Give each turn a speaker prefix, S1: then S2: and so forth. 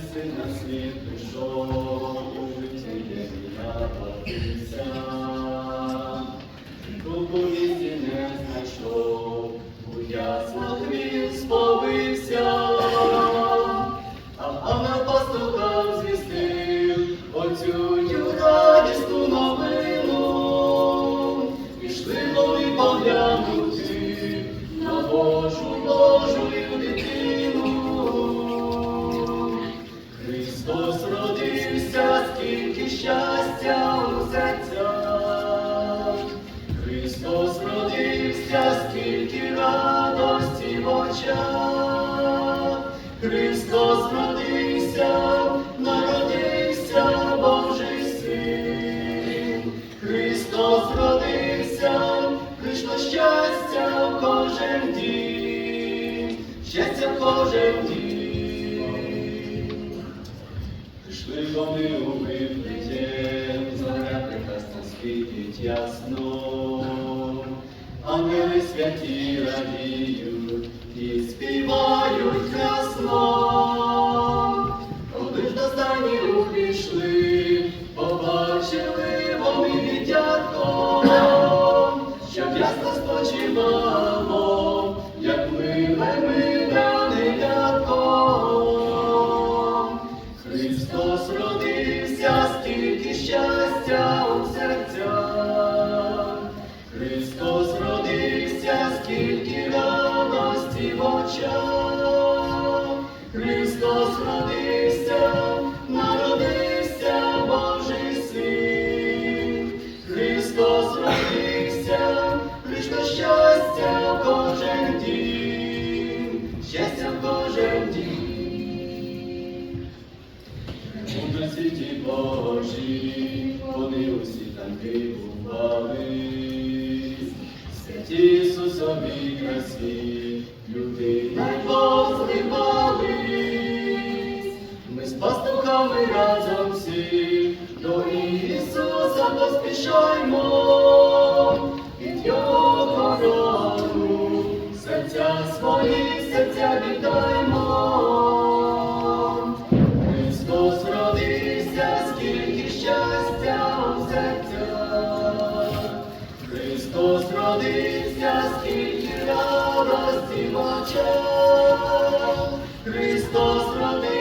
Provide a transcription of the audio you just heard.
S1: син на світ прийшов, у житті нападися. вісті не знайшов, у ясно він сповився. А на пастухам звістив оцю радісну щастя у серцях. Христос родився, скільки радості в очах. Христос родився, народився Божий син. Христос родився, прийшло щастя в кожен дім, щастя в кожен світить ясно. Ангели святі радіють і співають ясно. Коли ж до стані увійшли, побачили вони дитятко, щоб ясно спочивало, як миле миле нелятко. Христос родився, Христос родився, скільки радості в очах. Христос родився, народився Божий син. Христос родився, прийшло щастя в кожен дім, щастя в кожен дім. У світі Божі, вони Ісусові красі, люди найпозливались. Ми з пастухами разом всі до Ісуса поспішаймо. Під Його Христос скільки радості в. Христос родився,